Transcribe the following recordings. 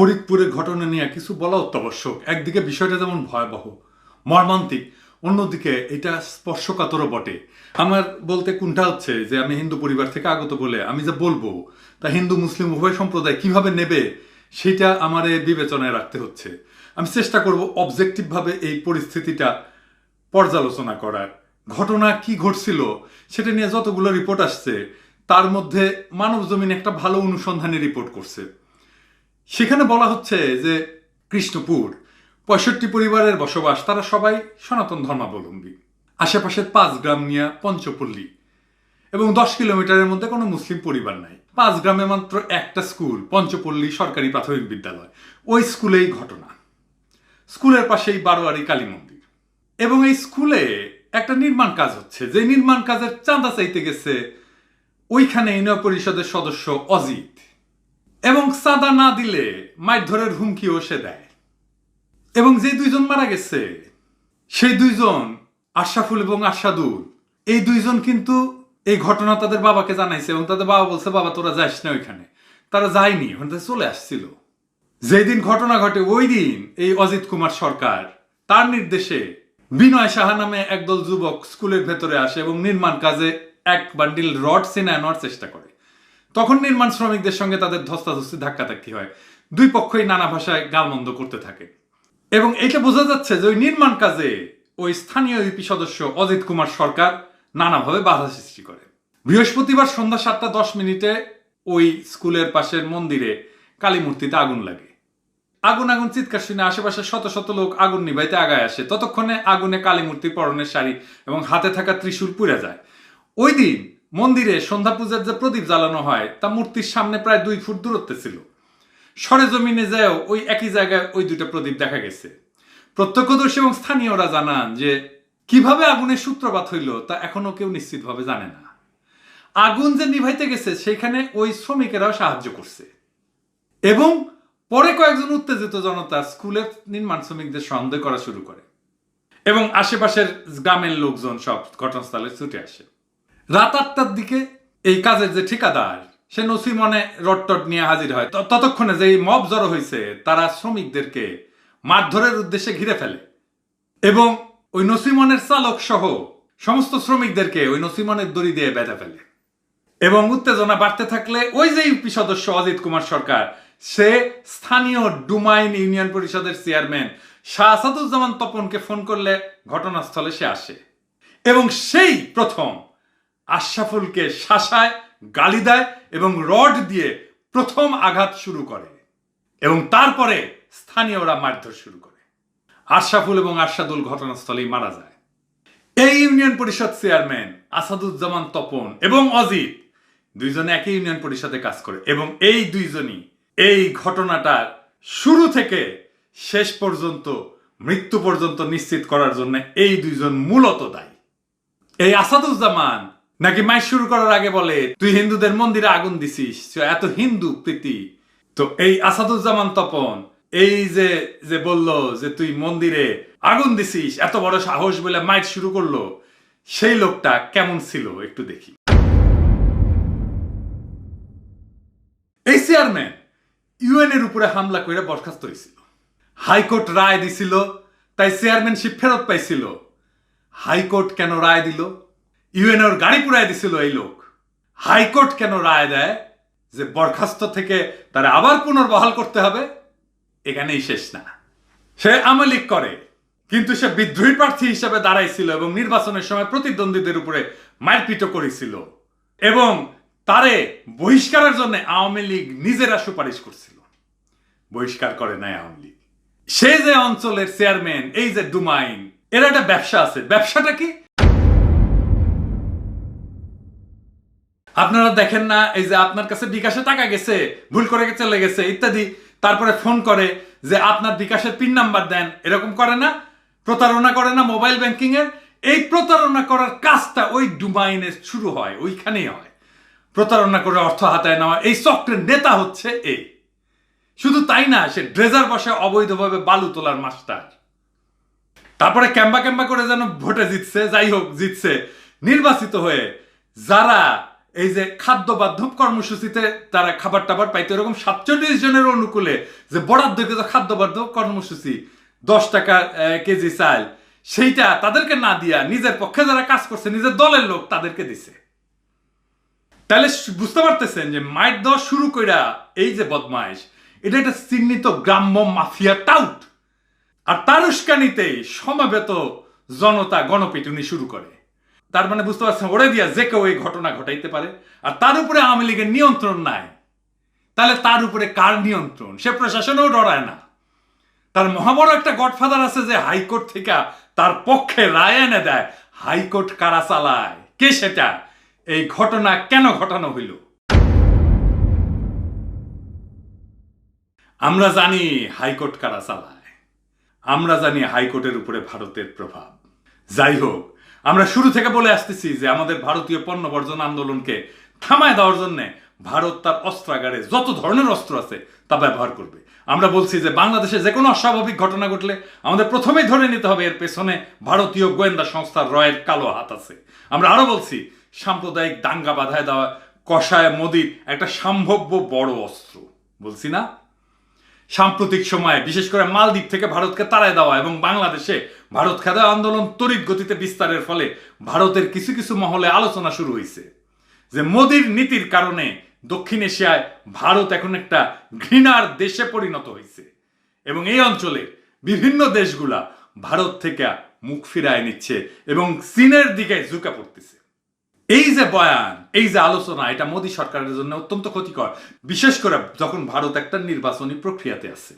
ফরিদপুরের ঘটনা নিয়ে কিছু বলা অত্যাবশ্যক। একদিকে বিষয়টা যেমন ভয়াবহ, মর্মান্তিক, অন্যদিকে এটা স্পর্শকাতরও বটে। আমার বলতে কোনটা হচ্ছে যে আমি হিন্দু পরিবার থেকে আগত বলে আমি যে বলব, তা হিন্দু, মুসলিম উভয় সম্প্রদায় কীভাবে নেবে সেটা আমার বিবেচনায় রাখতে হচ্ছে। আমি চেষ্টা করব অবজেক্টিভভাবে এই পরিস্থিতিটা পর্যালোচনা করার। ঘটনা কি ঘটছিল সেটা নিয়ে যতগুলো রিপোর্ট আসছে, তার মধ্যে মানব জমিন একটা ভালো অনুসন্ধানী রিপোর্ট করছে। সেখানে বলা হচ্ছে যে কৃষ্ণপুর, পঁয়ষট্টি পরিবারের বসবাস তারা সবাই সনাতন ধর্মাবলম্বী। আশেপাশের পাঁচ গ্রাম নিয়ে পঞ্চপল্লী এবং দশ কিলোমিটারের মধ্যে কোনো মুসলিম পরিবার নাই। পাঁচ গ্রামে মাত্র একটা স্কুল, পঞ্চপল্লী সরকারি প্রাথমিক বিদ্যালয়। ওই স্কুলেই ঘটনা। স্কুলের পাশেই বারোয়ারি কালী মন্দির। এবং এই স্কুলে একটা নির্মাণ কাজ হচ্ছে। যে নির্মাণ কাজের চাঁদা চাইতে গেছে ওইখানে ইউনিয়ন পরিষদের সদস্য অজিত। এবং চাঁদা না দিলে মারধরের হুমকিও সে দেয়। এবং যে দুইজন মারা গেছে, সেই দুইজন আশরাফুল এবং আশাদুল এই দুইজন কিন্তু এই ঘটনা তাদের বাবাকে জানাইছে এবং তাদের বাবা বলছে, বাবা, তোরা যাস না ওইখানে। তারা যায়নি, ওখানে চলে আসছিল। যেদিন ঘটনা ঘটে, ওই দিন এই অজিত কুমার সরকার তার নির্দেশে বিনয় সাহা নামে একদল যুবক স্কুলের ভেতরে আসে এবং নির্মাণ কাজে এক বান্ডিল রড সিনে আনার চেষ্টা করে। তখন নির্মাণ শ্রমিকদের সঙ্গে তাদের ধস্তাধস্তি ধাক্কাধাক্কি হয়। দুই পক্ষই নানা ভাষায় গালমন্দ করতে থাকে। এবং এটা বোঝা যাচ্ছে যে ওই নির্মাণ কাজে ওই স্থানীয় ইউপি সদস্য অজিত কুমার সরকার নানাভাবে বাধা সৃষ্টি করে। বৃহস্পতিবার সন্ধ্যা সাতটা দশ মিনিটে ওই স্কুলের পাশের মন্দিরে কালী মূর্তিতে আগুন লাগে। আগুন আগুন চিৎকার শুনে আশেপাশে শত শত লোক আগুন নিভাইতে আগায় আসে। ততক্ষণে আগুনে কালী মূর্তি পরনের শাড়ি এবং হাতে থাকা ত্রিশূল পুড়ে যায়। ওই দিন মন্দিরে সন্ধ্যা পূজার যে প্রদীপ জ্বালানো হয়, তা মূর্তির সামনে প্রায় দুই ফুট দূরত্বে ছিল। সরেজমিনে যায়ও ওই একই জায়গায় ওই দুটো প্রদীপ দেখা গেছে। প্রত্যক্ষদর্শী এবং স্থানীয়রা জানান যে, কীভাবে আগুনের সূত্রপাত হইল তা এখনও কেউ নিশ্চিতভাবে জানে না। আগুন যে নিভাইতে গেছে সেখানে ওই শ্রমিকেরাও সাহায্য করছে। এবং পরে কয়েকজন উত্তেজিত জনতা স্কুলের নির্মাণ শ্রমিকদের সন্দেহ করা শুরু করে। এবং আশেপাশের গ্রামের লোকজন সব ঘটনাস্থলে ছুটে আসে। রাত আটটার দিকে এই কাজের যে ঠিকাদার, সে নসিমনে রটটট নিয়ে হাজির হয়। ততক্ষণে যে মব জড়ো হয়েছে তারা শ্রমিকদেরকে মারধরের উদ্দেশ্যে ঘিরে ফেলে। এবং ওই নসিমনের চালক সহ সমস্ত শ্রমিকদেরকে ওই নসিমনের দড়ি দিয়ে বেঁধে ফেলে। এবং উত্তেজনা বাড়তে থাকলে ওই যে ইউপি সদস্য অজিত কুমার সরকার, সে স্থানীয় ডুমাইন ইউনিয়ন পরিষদের চেয়ারম্যান শাহ আসাদুজ্জামান তপনকে ফোন করলে ঘটনাস্থলে সে আসে। এবং সেই প্রথম আশরাফুলকে শাসায় গালি দেয় এবং রড দিয়ে প্রথম আঘাত শুরু করে এবং তারপরে স্থানীয়রা মারধর শুরু করে। আশরাফুল এবং আশাদুল ঘটনাস্থলেই মারা যায়। এই ইউনিয়ন পরিষদ চেয়ারম্যান আসাদুজ্জামান তপন এবং অজিত দুইজনে একই ইউনিয়ন পরিষদে কাজ করে এবং এই দুইজনই এই ঘটনাটার শুরু থেকে শেষ পর্যন্ত, মৃত্যু পর্যন্ত নিশ্চিত করার জন্য এই দুইজন মূলত দায়ী। এই আসাদুজ্জামান নাকি মাইক শুরু করার আগে বলে, তুই হিন্দুদের মন্দিরে আগুন দিছিস এত হিন্দু প্রীতি? তো এই আসাদুজ্জামান তপন, এই যে যে বলল যে তুই মন্দিরে আগুন দিছিস, এত বড় সাহস বলে মাইক শুরু করল, সেই লোকটা কেমন ছিল একটু দেখি। এই চেয়ারম্যান ইউএন এর উপরে হামলা করে বরখাস্ত হয়েছিল হাইকোর্ট রায় দিছিল, তাই চেয়ারম্যানশিপ ফেরত পাইছিল। হাইকোর্ট কেন রায় দিল? ইউএন ওর গাড়ি পুরাই দিছিল এই লোক। হাইকোর্ট কেন রায় দেয় যে বরখাস্ত থেকে তারা আবার পুনর্বহাল করতে হবে? এখানেই শেষ না। সে আমলিক করে, কিন্তু সে বিদ্রোহী প্রার্থী হিসেবে দাঁড়াইছিল এবং নির্বাচনের সময় প্রতিদ্বন্দ্বীদের উপরে মারপিটও করেছিল এবং তারে বহিষ্কারের জন্য আওয়ামী লীগ নিজেরা সুপারিশ করছিল। বহিষ্কার করে নাই আওয়ামী লীগ। সে যে অঞ্চলের চেয়ারম্যান, এই যে ডুমাইন এর একটা ব্যবসা আছে। ব্যবসাটা কি? আপনারা দেখেন না, এই যে আপনার কাছে বিকাশে টাকা গেছে, ভুল করে চলে গেছে, ইত্যাদি। তারপরে ফোন করে যে আপনার বিকাশের পিন নাম্বার দেন, এরকম করে না, প্রতারণা করে না মোবাইল ব্যাংকিং এর। এই প্রতারণা করার কাজটা ওই ডুমাইনে শুরু হয়, ওইখানেই হয়। প্রতারণা করে অর্থ হাতায় নেওয়া, এই চক্রের নেতা হচ্ছে এই শুধু তাই না, সে ড্রেজার বসে অবৈধভাবে বালু তোলার মাস্টার। তারপরে ক্যাম্বা ক্যাম্বা করে যেন ভোটে জিতছে, যাই হোক, জিতছে। নির্বাচিত হয়ে যারা এই যে খাদ্য বাধ্যম কর্মসূচিতে তারা খাবার টাবার পাইতো, এরকম সাতচল্লিশ জনের অনুকূলে যে বরাদ্দকৃত খাদ্য বাধ্যম কর্মসূচি দশ টাকা কেজি চাল, সেইটা তাদেরকে না দিয়া নিজের পক্ষে যারা কাজ করছে, নিজের দলের লোক তাদেরকে দিছে। তাহলে বুঝতে পারতেছেন যে মাইট দেওয়া শুরু কইরা এই যে বদমাইশ, এটা একটা চিহ্নিত গ্রাম্য মাফিয়া টাউট আর তার উস্কানিতেই সমাবেত জনতা গণপিটুনি শুরু করে। তার মানে বুঝতে পারছেন, ওরে দিয়া যে কেউ এই ঘটনা ঘটাইতে পারে, আর তার উপরে আওয়ামী লীগের নিয়ন্ত্রণ নাই। তাহলে তার উপরে কার নিয়ন্ত্রণ? সে প্রশাসনেও ডরায় না। তার মহাবড় একটা গডফাদার আছে যে হাইকোর্ট থেকে তার পক্ষে রায় এনে দেয়, হাইকোর্ট কারা চালায়? কে সেটা? এই ঘটনা কেন ঘটানো হইল? আমরা জানি হাইকোর্ট কারা চালায়। আমরা জানি হাইকোর্টের উপরে ভারতের প্রভাব। যাই হোক আমরা শুরু থেকে বলে আসতেছি যে আমাদের ভারতীয় পণ্য বর্জন আন্দোলনকে থামায় দেওয়ার জন্য ভারত তার অস্ত্রাগারে যত ধরনের অস্ত্র আছে তা ব্যবহার করবে। আমরা বলছি যে বাংলাদেশে যে কোনো অস্বাভাবিক ঘটনা ঘটলে আমাদের প্রথমেই ধরে নিতে হবে এর পেছনে ভারতীয় গোয়েন্দা সংস্থার রয়ের কালো হাত আছে। আমরা আরও বলছি, সাম্প্রদায়িক দাঙ্গা বাধায় দেওয়া কষায় মোদির একটা সম্ভাব্য বড় অস্ত্র। বলছি না? সাম্প্রতিক সময়ে বিশেষ করে মালদ্বীপ থেকে ভারতকে তাড়ায় দেওয়া এবং বাংলাদেশে ভারত খেদা আন্দোলন তড়িৎ গতিতে বিস্তারের ফলে ভারতের কিছু কিছু মহলে আলোচনা শুরু হয়েছে যে মোদির নীতির কারণে দক্ষিণ এশিয়ায় ভারত এখন একটা ঘৃণার দেশে পরিণত হয়েছে এবং এই অঞ্চলে বিভিন্ন দেশগুলা ভারত থেকে মুখ ফিরায় নিচ্ছে এবং চীনের দিকে ঝুঁকে পড়তেছে। এই যে বয়ান, এই যে আলোচনা, এটা মোদী সরকারের জন্য অত্যন্ত ক্ষতিকর, বিশেষ করে যখন ভারত একটা নির্বাচনী প্রক্রিয়াতে আছে।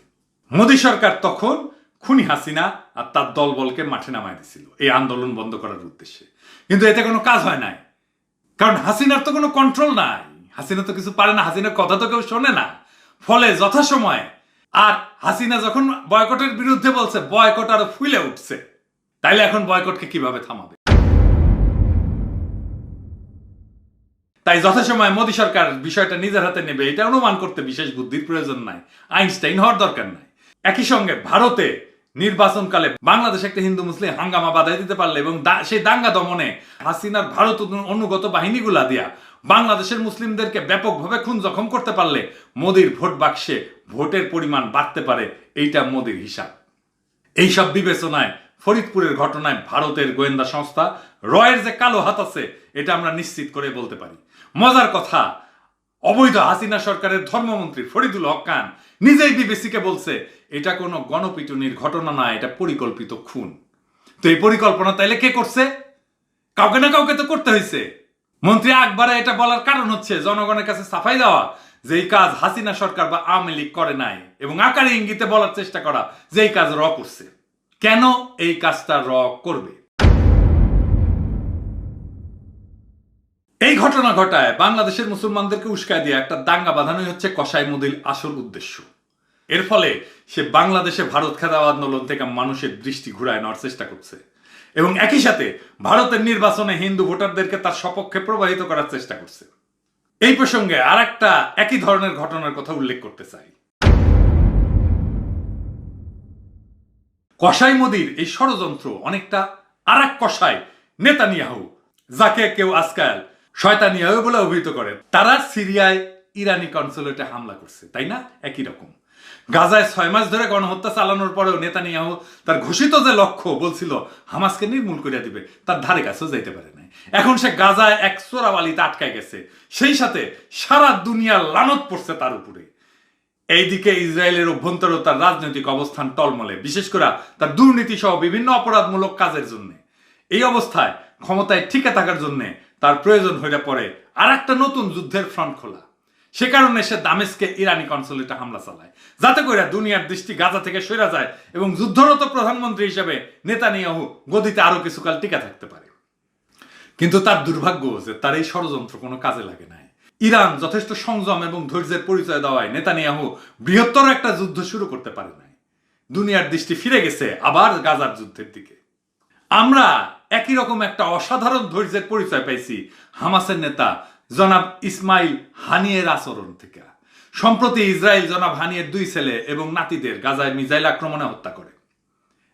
মোদী সরকার তখন খুনি হাসিনা আর তার দলবলকে মাঠে নামায় দিছিল, এই আন্দোলন বন্ধ করার উদ্দেশ্যে। কিন্তু এতে কোনো কাজ হয় নাই। কারণ হাসিনার তো কোনো কন্ট্রোল নাই। হাসিনা তো কিছু পারে না, হাসিনার কথা তো কেউ শোনে না। ফলে যথাসময়ে আর হাসিনা যখন বয়কটের বিরুদ্ধে বলছে বয়কট আরও ফুলে উঠছে, তাইলে এখন বয়কটকে কীভাবে থামাবে? তাই যথাসময় মোদী সরকার বিষয়টা নিজের হাতে নেবে, এটা অনুমান করতে বিশেষ বুদ্ধির প্রয়োজন নাই। আইনস্টাইন হওয়ার দরকার নাই। একই সঙ্গে ভারতে নির্বাচনকালে বাংলাদেশ একটা হিন্দু মুসলিম হাঙ্গামা বাধাই দিতে পারলে এবং সেই দাঙ্গা দমনে হাসিনার ভারত অনুগত বাহিনীগুলা দিয়া বাংলাদেশের মুসলিমদেরকে ব্যাপকভাবে খুন জখম করতে পারলে মোদির ভোট বাক্সে ভোটের পরিমাণ বাড়তে পারে, এইটা মোদির হিসাব। এইসব বিবেচনায় ফরিদপুরের ঘটনায় ভারতের গোয়েন্দা সংস্থা রয়ের যে কালো হাত আছে, এটা আমরা নিশ্চিত করে বলতে পারি। মজার কথা, অবৈধ হাসিনা সরকারের ধর্মমন্ত্রী ফরিদুল হক খান নিজেই বিবিসিকে বলছে এটা কোনো গণপিটুনির ঘটনা না, এটা পরিকল্পিত খুন। তো এই পরিকল্পনা তাইলে কে করছে? কাউকে না কাউকে তো করতে হয়েছে মন্ত্রী আকবরে এটা বলার কারণ হচ্ছে জনগণের কাছে সাফাই দেওয়া যে এই কাজ হাসিনা সরকার বা আওয়ামী লীগ করে নাই এবং আকারে ইঙ্গিতে বলার চেষ্টা করা যে এই কাজ র করছে। কেন এই কাজটা র করবে? এই ঘটনা ঘটায় বাংলাদেশের মুসলমানদেরকে উস্কায় দিয়ে একটা দাঙ্গা বাঁধানোই হচ্ছে কসাই মুদিল আসল উদ্দেশ্য। এর ফলে সে বাংলাদেশে ভারত খেদাও আন্দোলন থেকে মানুষের দৃষ্টি ঘুরায় নেওয়ার চেষ্টা করছে। এবং একই সাথে ভারতের নির্বাচনে হিন্দু ভোটারদেরকে তার সপক্ষে প্রবাহিত করার চেষ্টা করছে। এই প্রসঙ্গে আর একটা একই ধরনের ঘটনার কথা উল্লেখ করতে চাই। কসাই মোদির এই ষড়যন্ত্র অনেকটা আর এক কসাই নেতানিয়াহু, যাকে কেউ আজকাল শয়তানিয়াহু বলে অভিহিত করে, তারা সিরিয়ায় ইরানি কনসুলেটে হামলা করছে, তাই না? একই রকম। গাজায় ছয় মাস ধরে গণহত্যা চালানোর পরেও নেতানিয়াহু তার ঘোষিত যে লক্ষ্য বলছিল, হামাসকে নির্মূল করে দিবে, তার ধারে কাছেও যাইতে পারে নাই। এখন সে গাজায় এক চোরাবালিতে আটকায় গেছে। সেই সাথে সারা দুনিয়ার লানত পড়ছে তার উপরে। এইদিকে ইসরায়েলের অভ্যন্তর তার রাজনৈতিক অবস্থান টলমলে, বিশেষ করে তার দুর্নীতি সহ বিভিন্ন অপরাধমূলক কাজের জন্য। এই অবস্থায় ক্ষমতায় টিকে থাকার জন্য তার প্রয়োজন হয়ে পড়ে আর একটা নতুন যুদ্ধের ফ্রন্ট খোলা। সে কারণে সে দামেস্কে ইরানি কনসুলেটে হামলা চালায়। যাতে করে দুনিয়ার দৃষ্টি গাজা থেকে সরে যায় এবং যুদ্ধরত প্রধানমন্ত্রী হিসেবে নেতানিয়াহু গদিতে আরও কিছুকাল টিকে থাকতে পারে। কিন্তু তার দুর্ভাগ্য যে তার এই ষড়যন্ত্র কোনো কাজে লাগে নাই। ইরান যথেষ্ট সংযম এবং ধৈর্যের পরিচয় দেওয়ায় নেতানিয়াহু বৃহত্তর একটা যুদ্ধ শুরু করতে পারে নাই। দুনিয়ার দৃষ্টি ফিরে গেছে আবার গাজার যুদ্ধের দিকে। আমরা একই রকম একটা অসাধারণ ধৈর্যের পরিচয় পাইছি হামাসের নেতা জনাব ইসমাইল হানিয়ের আচরণ থেকে। সম্প্রতি ইসরায়েল জনাব হানিয়ের দুই ছেলে এবং নাতিদের গাজায় মিসাইল আক্রমণে হত্যা করে।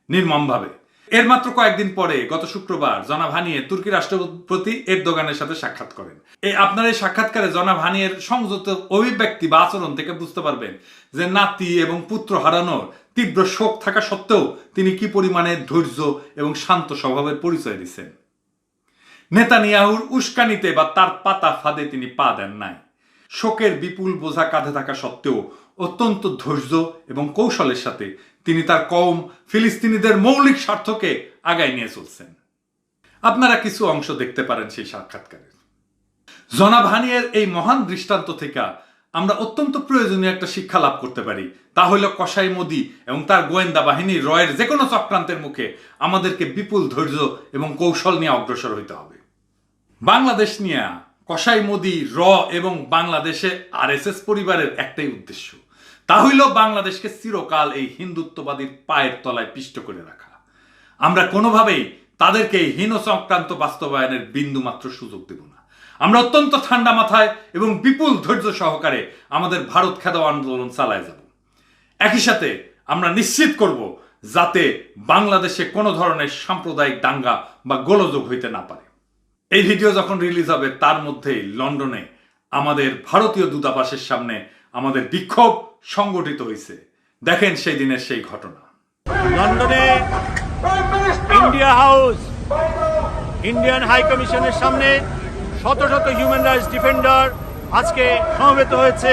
নির্মমভাবে। এর মাত্র কয়েকদিন পরে গত শুক্রবার জনাব হানিয়ে তুর্কি রাষ্ট্রপতি এরদোগানের সাথে সাক্ষাৎ করেন। এই আপনার এই সাক্ষাৎকারে জনাব হানিয়ের সংযত অভিব্যক্তি বা আচরণ থেকে বুঝতে পারবেন যে নাতি এবং পুত্র হারানোর তীব্র শোক থাকা সত্ত্বেও তিনি কি পরিমাণে ধৈর্য এবং শান্ত স্বভাবের পরিচয় দিচ্ছেন। নেতানিয়াহুর উস্কানিতে বা তার পাতা ফাঁদে তিনি পা দেন নাই। শোকের বিপুল বোঝা কাঁধে থাকা সত্ত্বেও অত্যন্ত ধৈর্য এবং কৌশলের সাথে তিনি তার কম ফিলিস্তিনিদের মৌলিক স্বার্থকে আগায় নিয়ে চলছেন। আপনারা কিছু অংশ দেখতে পারেন সেই সাক্ষাৎকারের। জনাব হানিয়ের এই মহান দৃষ্টান্ত থেকে আমরা অত্যন্ত প্রয়োজনীয় একটা শিক্ষা লাভ করতে পারি। তা হইল কসাই মোদি এবং তার গোয়েন্দা বাহিনী রয়ের যে কোনো চক্রান্তের মুখে আমাদেরকে বিপুল ধৈর্য এবং কৌশল নিয়ে অগ্রসর হইতে হবে। বাংলাদেশ নিয়ে কসাই মোদি, র এবং বাংলাদেশে আরএসএস পরিবারের একটাই উদ্দেশ্য। তা হইল বাংলাদেশকে চিরকাল এই হিন্দুত্ববাদীর পায়ের তলায় পিষ্ট করে রাখা। আমরা কোনোভাবেই তাদেরকে এই হীন সংক্রান্ত বাস্তবায়নের বিন্দু মাত্র সুযোগ দেব না। আমরা অত্যন্ত ঠান্ডা মাথায় এবং বিপুল ধৈর্য সহকারে আমাদের ভারত খেদাও আন্দোলন চালায় যাব। একই সাথে আমরা নিশ্চিত করব যাতে বাংলাদেশে কোনো ধরনের সাম্প্রদায়িক দাঙ্গা বা গোলযোগ হইতে না পারে। এই ভিডিও যখন রিলিজ হবে, তার মধ্যেই লন্ডনে আমাদের ভারতীয় দূতাবাসের সামনে আমাদের বিক্ষোভ সংগঠিত হয়েছে দেখেন সেই দিনের সেই ঘটনা। লন্ডনে ইন্ডিয়া হাউস, ইন্ডিয়ান হাই কমিশনের সামনে শত শত হিউম্যান রাইটস ডিফেন্ডার আজকে সমবেত হয়েছে।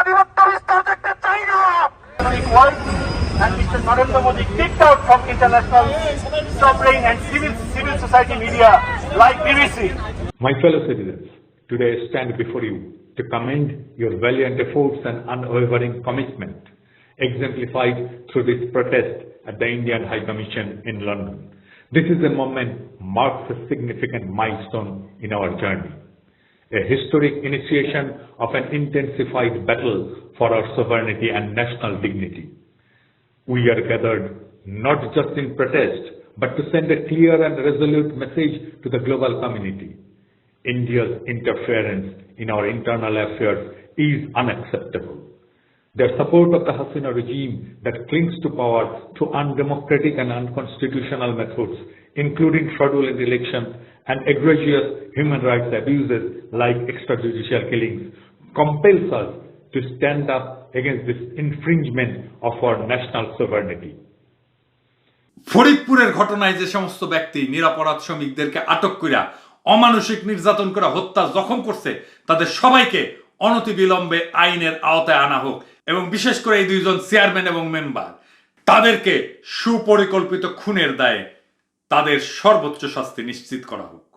আধিপত্য বিস্তার দেখতে চাই না and Mr. Narendra Modi kicked out from international sovereign and civil civil society media like BBC. My fellow citizens, today I stand before you to commend your valiant efforts and unwavering commitment exemplified through this protest at the Indian High Commission in London. This is a moment marks a significant milestone in our journey, a historic initiation of an intensified battle for our sovereignty and national dignity. We are gathered not just in protest, but to send a clear and resolute message to the global community. India's interference in our internal affairs is unacceptable. Their support of the Hasina regime that clings to power through undemocratic and unconstitutional methods, including fraudulent elections and egregious human rights abuses like extrajudicial killings, compels us to stand up against this infringement of our national sovereignty. ফরিদপুরের ঘটনায় যে সমস্ত ব্যক্তি নিরাপরাধ শ্রমিকদেরকে আটক করিয়া অমানসিক নির্যাতন করে হত্যা জখম করছে তাদের সবাইকে অনতিবিলম্বে আইনের আওতায় আনা হোক এবং বিশেষ করে এই দুইজন চেয়ারম্যান এবং মেম্বার তাদেরকে সুপরিকল্পিত খুনের দায়ে তাদের সর্বোচ্চ শাস্তি নিশ্চিত করা হোক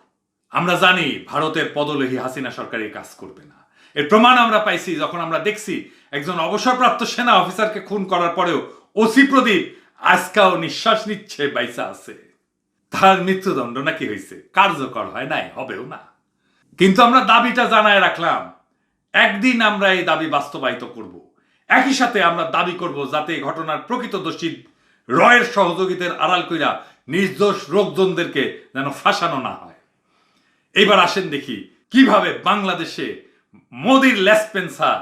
আমরা জানি ভারতের পদলোহী হাসিনা সরকার কাজ করবে না। এর প্রমাণ আমরা পাইছি যখন আমরা দেখছি একজন অবসরপ্রাপ্ত সেনা অফিসারকে খুন করার পরেও ওসি প্রদীপ আজকাও নিঃশ্বাস নিচ্ছে বাইসা আছে। তার মৃত্যুদণ্ড নাকি হয়েছে কার্যকর হয় নাই, হবেও না। কিন্তু আমরা দাবিটা জানায় রাখলাম, একদিন আমরা এই দাবি বাস্তবায়িত করব। একই সাথে আমরা দাবি করব যাতে ঘটনার প্রকৃত দোষী রয়ের সহযোগীদের আড়াল কইরা নির্দোষ লোকজনদেরকে যেন ফাঁসানো না হয়। এবার আসেন দেখি, কীভাবে বাংলাদেশে মোদির লেসপেন্সার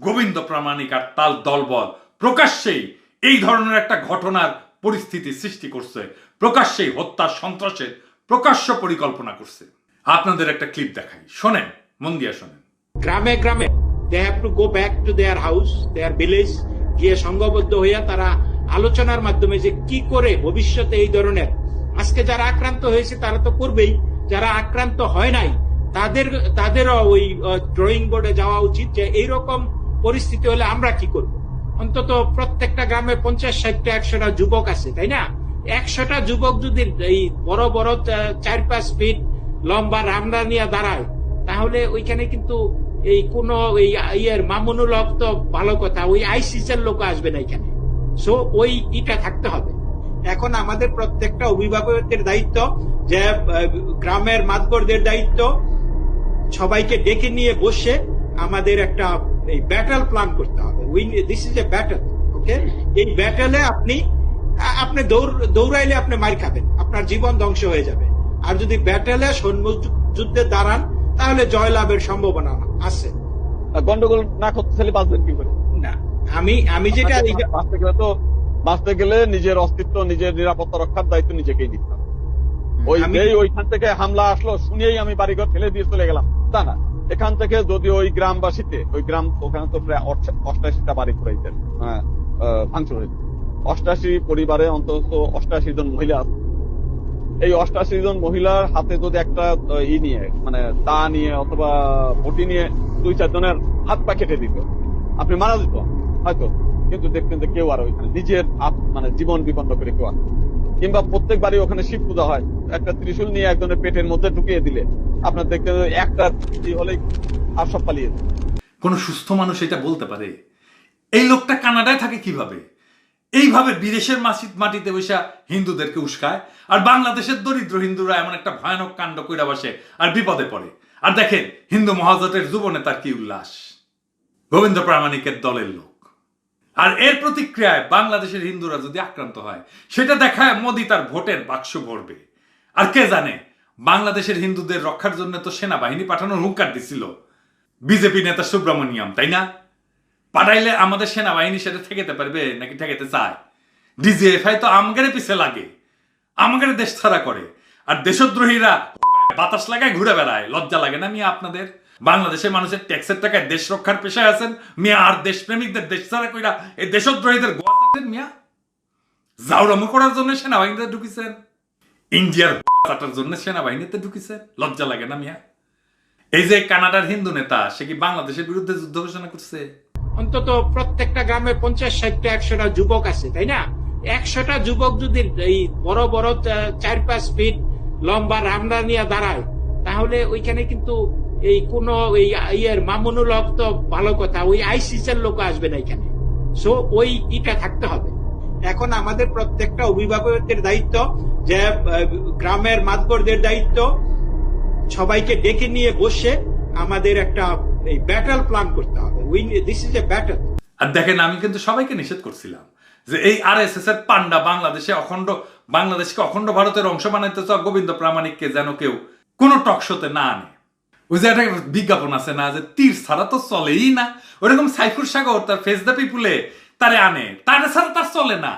গোবিন্দ প্রামাণিক আর তাল দলবল প্রকাশ্যেই এই ধরনের একটা ঘটনার পরিস্থিতি সৃষ্টি করছে, প্রকাশ্যেই হত্যা, সন্ত্রাসের প্রকাশ্য পরিকল্পনা করছে। আপনাদের একটা ক্লিপ দেখাই, শোনেন, মন দিয়া শোনেন। গ্রামে গ্রামে they have to go back to their house their village গিয়ে সংঘবদ্ধ হইয়া তারা আলোচনার মাধ্যমে যে কি করে ভবিষ্যতে এই ধরনের, আজকে যারা আক্রান্ত হয়েছে তারা তো করবেই। যারা আক্রান্ত হয় নাই, তাদের, তাদেরও ওই ড্রয়িং বোর্ডে যাওয়া উচিত যে এইরকম পরিস্থিতি হলে আমরা কি করব? অন্তত প্রত্যেকটা গ্রামে পঞ্চাশ ষাটটা একশোটা যুবক আছে, তাই না? একশোটা যুবক যদি এই বড় বড় চার পাঁচ ফিট লম্বা রামরা নিয়ে দাঁড়ায়, তাহলে ওইখানে কিন্তু এই কোন এই ইয়ের মামুনুল হক তো ভালো কথা, ওই আইসিসের লোক আসবে না এখানে। সো ওই ইটা থাকতে হবে। এখন আমাদের প্রত্যেকটা অভিভাবকের দায়িত্ব যে গ্রামের মাতবরদের দায়িত্ব সবাইকে ডেকে নিয়ে বসে আমাদের একটা এই ব্যাটল প্ল্যান করতে হবে। Win this is a battle okay এই ব্যাটলে আপনি আপনি দৌড় দৌড়াইলে আপনি মার খাবেন আপনার জীবন ধ্বংস হয়ে যাবে। আর যদি ব্যাটেলে সৈন্য যুদ্ধে দাঁড়ান তাহলে জয়লাভের সম্ভাবনা আছে। আর গন্ডগোল না করতে চাইলে বাঁচবেন কি করে? না আমি আমি যেটা বাঁচতে গেলে তো বাঁচতে গেলে নিজের অস্তিত্ব নিজের নিরাপত্তা রক্ষার দায়িত্ব নিজেকেই নিতে হবে। ওই যেই ওইখান থেকে হামলা আসলো শুনেই আমি বাড়িঘর ফেলে দিয়ে চলে গেলাম। তা না এখান থেকে যদি ওই গ্রামবাসীতে ওই গ্রাম ওখানে তো প্রায় অষ্টাশিটা বাড়ি পুরাইতে ভাঙচুর হয়েছে। অষ্টাশি পরিবারে অন্তত অষ্টাশি জন মহিলা আছে। এই অষ্টাশি জন মহিলার হাতে যদি একটা ই নিয়ে মানে দা নিয়ে অথবা বটি নিয়ে দুই চারজনের হাত পা কেটে দিত আপনি মারা যেত হয়তো। কিন্তু দেখতেন যে কেউ আর ওইখানে নিজের মানে জীবন বিপন্ন করে কেউ আর কিংবা প্রত্যেক বাড়ি ওখানে শিব পূজা হয়। একটা ত্রিশূল নিয়ে একজনের পেটের মধ্যে ঢুকিয়ে দিলে আপনার দেখতেন যে একটা হলেই আর সব পালিয়ে। কোনো সুস্থ মানুষ এটা বলতে পারে? এই লোকটা কানাডায় থাকে কীভাবে? এইভাবে বিদেশের মাসিদ মাটিতে বসে হিন্দুদেরকে উস্কায়, আর বাংলাদেশের দরিদ্র হিন্দুরা এমন একটা ভয়ানক কাণ্ড কইরা বসে আর বিপদে পড়ে। আর দেখেন, হিন্দু মহাজোটের যুব তার কি উল্লাস। গোবিন্দ প্রামাণিকের দলের লোক। আর এর প্রতিক্রিয়ায় বাংলাদেশের হিন্দুরা যদি আক্রান্ত হয়, সেটা দেখায় মোদি তার ভোটের বাক্স ভরবে। আর কে জানে, বাংলাদেশের হিন্দুদের রক্ষার জন্য তো সেনাবাহিনী পাঠানোর হুঙ্কার দিছিল। বিজেপি নেতা সুব্রমণিয়াম, তাই না? পাঠাইলে আমাদের সেনাবাহিনী সেটা ঠেকাতে পারবে নাকি ঠেকাতে চায়? ডিজিএফআই তো আমাদের পিছে লাগে আমাদের দেশ ছাড়া করে। আর দেশদ্রোহীরা বাতাস লাগায় ঘুরে বেড়ায়, লজ্জা লাগে না নিয়ে আপনাদের? বাংলাদেশের মানুষের ট্যাক্সের টাকায় দেশ রক্ষার পেশায় আছেন মিয়া, আর দেশপ্রেমিকদের দেশ ছাড়া কইরা এই দেশদ্রোহীদের গোয়া চাটেন মিয়া? জাউরামু করার জন্য সেনাবাহিনীতে ঢুকিছেন। ইন্ডিয়ার চাটার জন্য সেনাবাহিনীতে ঢুকিছেন। লজ্জা লাগে না মিয়া? এই যে কানাডার হিন্দু নেতা, সে কি বাংলাদেশের বিরুদ্ধে যুদ্ধ ঘোষণা করছে? অন্তত প্রত্যেকটা গ্রামে পঞ্চাশ ষাটটা, একশোটা যুবক আছে, তাই না? একশোটা যুবক যদি এই বড় বড় চার পাঁচ ফিট লম্বা রামরা নিয়ে দাঁড়ায়, তাহলে ওইখানে কিন্তু এই কোন ইয়ের মামুনুল হক তো ভালো কথা ওই আইসিসের লোক আসবে না এখানে। সো ওই ইটা থাকতে হবে। এখন আমাদের প্রত্যেকটা অভিভাবকের দায়িত্ব যে গ্রামের মাতবরদের দায়িত্ব সবাইকে ডেকে নিয়ে বসে আমাদের একটা এই ব্যাটল প্ল্যান করতে হবে। Win this is a battle আর দেখেন আমি কিন্তু সবাইকে নিষেধ করছিলাম যে এই আর এস এস এর পান্ডা বাংলাদেশে অখণ্ড বাংলাদেশকে অখণ্ড ভারতের অংশ বানাইতে চাও গোবিন্দ প্রামাণিককে যেন কেউ কোনো টকশোতে না আনে। ওই যে একটা বিজ্ঞাপন আছে না, যে তীর ছাড়া তো চলেই না। ওরকম সাইফুর সাগর তার ফেস দ্য পিপুলে তারে আনে। তারে ছাড়া তার চলে না।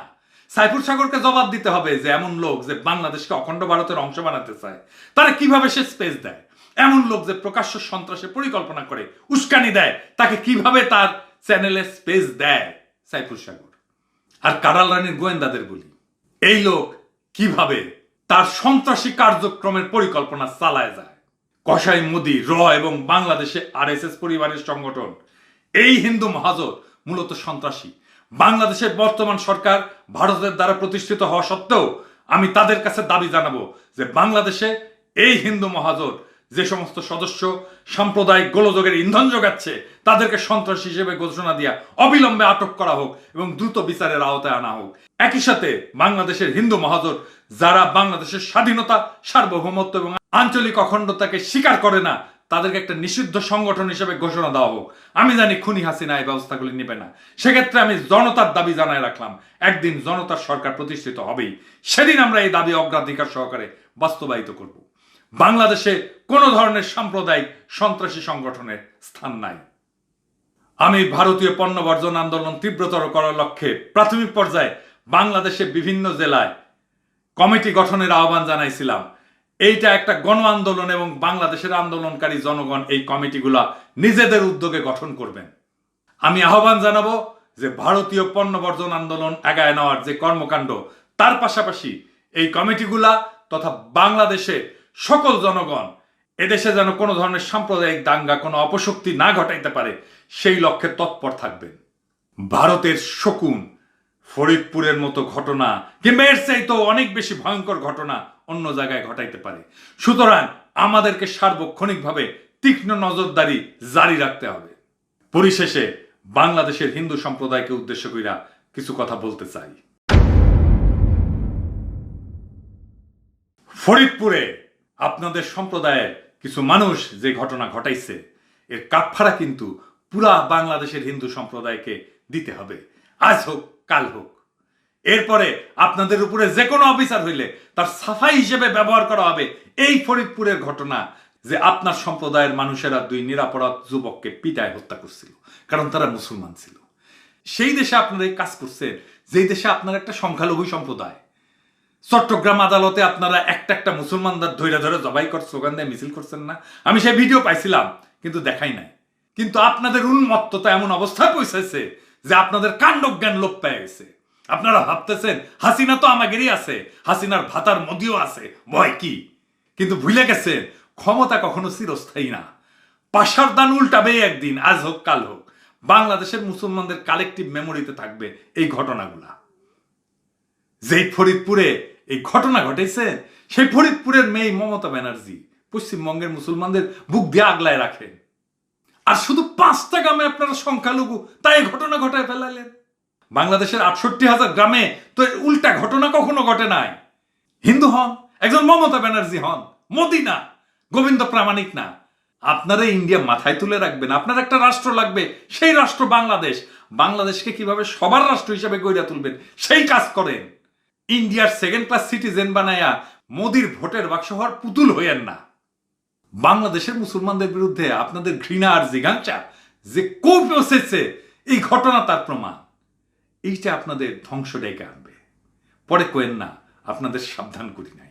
সাইফুর সাগরকে জবাব দিতে হবে যে এমন লোক যে বাংলাদেশকে অখণ্ড ভারতের অংশ বানাতে চায়, তারা কীভাবে সে স্পেস দেয়? এমন লোক যে প্রকাশ্য সন্ত্রাসের পরিকল্পনা করে উস্কানি দেয়, তাকে কীভাবে তার চ্যানেলে স্পেস দেয়? সাইফুর সাগর। আর কারাল রানীর গোয়েন্দাদের বলি, এই লোক কীভাবে তার সন্ত্রাসী কার্যক্রমের পরিকল্পনা চালায় যায়? কসাই মোদি, র এবং বাংলাদেশে আরএসএস পরিবারের সংগঠন। এই হিন্দু মহাজোট মূলত সন্ত্রাসী। বাংলাদেশের বর্তমান সরকার ভারতের দ্বারা প্রতিষ্ঠিত হওয়া সত্ত্বেও আমি তাদের কাছে দাবি জানাব যে বাংলাদেশে এই হিন্দু মহাজোট যে সমস্ত সদস্য সাম্প্রদায়িক গোলযোগের ইন্ধন যোগাচ্ছে, তাদেরকে সন্ত্রাসী হিসেবে ঘোষণা দিয়া অবিলম্বে আটক করা হোক এবং দ্রুত বিচারের আওতায় আনা হোক। একই সাথে বাংলাদেশের হিন্দু মহাজোট, যারা বাংলাদেশের স্বাধীনতা, সার্বভৌমত্ব এবং আঞ্চলিক অখণ্ডতাকে স্বীকার করে না, তাদেরকে একটা নিষিদ্ধ সংগঠন হিসেবে ঘোষণা দেওয়া হোক। আমি জানি খুনি হাসিনা এই ব্যবস্থাগুলি নেবে না। সেক্ষেত্রে আমি জনতার দাবি জানায় রাখলাম, একদিন জনতার সরকার প্রতিষ্ঠিত হবেই। সেদিন আমরা এই দাবি অগ্রাধিকার সহকারে বাস্তবায়িত করব। বাংলাদেশে কোনো ধরনের সাম্প্রদায়িক সন্ত্রাসী সংগঠনের স্থান নাই। আমি ভারতীয় পণ্য বর্জন আন্দোলন তীব্রতর করার লক্ষ্যে প্রাথমিক পর্যায়ে বাংলাদেশে বিভিন্ন জেলায় কমিটি গঠনের আহ্বান জানাইছিলাম। এইটা একটা গণ আন্দোলন এবং বাংলাদেশের আন্দোলনকারী জনগণ এই কমিটিগুলা নিজেদের উদ্যোগে গঠন করবেন। আমি আহ্বান জানাব যে ভারতীয় পণ্য বর্জন আন্দোলন এগায় নেওয়ার যে কর্মকাণ্ড, তার পাশাপাশি এই কমিটিগুলা তথা বাংলাদেশে সকল জনগণ, এদেশে যেন কোনো ধরনের সাম্প্রদায়িক দাঙ্গা, কোনো অপশক্তি না ঘটাইতে পারে, সেই লক্ষ্যে তৎপর থাকবেন। ভারতের শকুন ফরিদপুরের মতো ঘটনা, কিংবা এর চাইতেও অনেক বেশি ভয়ঙ্কর ঘটনা অন্য জায়গায় ঘটাইতে পারে। সুতরাং আমাদেরকে সার্বক্ষণিকভাবে তীক্ষ্ণ নজরদারি জারি রাখতে হবে। পরিশেষে বাংলাদেশের হিন্দু সম্প্রদায়কে উদ্দেশ্য কইরা কিছু কথা বলতে চাই। ফরিদপুরে আপনাদের সম্প্রদায়ের কিছু মানুষ যে ঘটনা ঘটাইছে, এর কাপফারা কিন্তু পুরা বাংলাদেশের হিন্দু সম্প্রদায়কে দিতে হবে। আজ হোক, কাল হোক। এরপরে আপনাদের উপরে যে কোনো অফিসার হইলে তার সাফাই হিসেবে ব্যবহার করা হবে। এই ফরিদপুরের ঘটনা যে আপনার সম্প্রদায়ের মানুষেরা দুই নিরাপরাধ যুবককে পিটায় হত্যা করছিল, কারণ তারা মুসলমান ছিল। সেই দেশে আপনারা এই কাজ করছেন, যেই দেশে আপনার একটা সংখ্যালঘু সম্প্রদায়। চট্টগ্রাম আদালতে আপনারা একটা একটা মুসলমানদের ধৈর্য ধরে জবাই কর, স্লোগান দিয়ে মিছিল করছেন না। আমি সেই ভিডিও পাইছিলাম, কিন্তু দেখাই নাই। কিন্তু আপনাদের উন্মত্ততা এমন অবস্থায় পৌঁছেছে যে আপনাদের কাণ্ডজ্ঞান লোপ পেয়ে গেছে। আপনারা ভাবতেছেন, হাসিনা তো আমাদেরই আছে, হাসিনার ভাতার মদিও আছে, ভয় কি? কিন্তু ভুলে গেছেন, ক্ষমতা কখনো চিরস্থায়ী না। পাশার দান উল্টাবে একদিন, আজ হোক, কাল হোক। বাংলাদেশের মুসলমানদের কালেকটিভ মেমোরিতে থাকবে এই ঘটনাগুলা। যেই ফরিদপুরে এই ঘটনা ঘটেছে, সেই ফরিদপুরের মেয়ে মমতা ব্যানার্জি পশ্চিমবঙ্গের মুসলমানদের বুক দিয়ে আগলায় রাখেন। আর শুধু পাঁচটা গ্রামে আপনারা সংখ্যালঘু, তাই ঘটনা ঘটায় ফেলালেন। বাংলাদেশের আটষট্টি হাজার গ্রামে তো উল্টা ঘটনা কখনো ঘটে নাই। হিন্দু হন, একজন মমতা ব্যানার্জি হন, মোদি না, গোবিন্দ প্রামাণিক না। আপনারা ইন্ডিয়া মাথায় তুলে রাখবেন, আপনার একটা রাষ্ট্র লাগবে, সেই রাষ্ট্র বাংলাদেশ। বাংলাদেশকে কীভাবে সবার রাষ্ট্র হিসেবে গড়ে তুলবেন, সেই কাজ করেন। ইন্ডিয়ার সেকেন্ড ক্লাস সিটিজেন বানায়া মোদির ভোটের বাক্স হওয়ার পুতুল হইয়েন না। বাংলাদেশের মুসলমানদের বিরুদ্ধে আপনাদের ঘৃণা আর জিজ্ঞাসা যে কোপ বসেছে এই ঘটনা তার প্রমাণ। এইটা আপনাদের ধ্বংস ডেকে আনবে। পরে কোয়েন না আপনাদের সাবধান করি নাই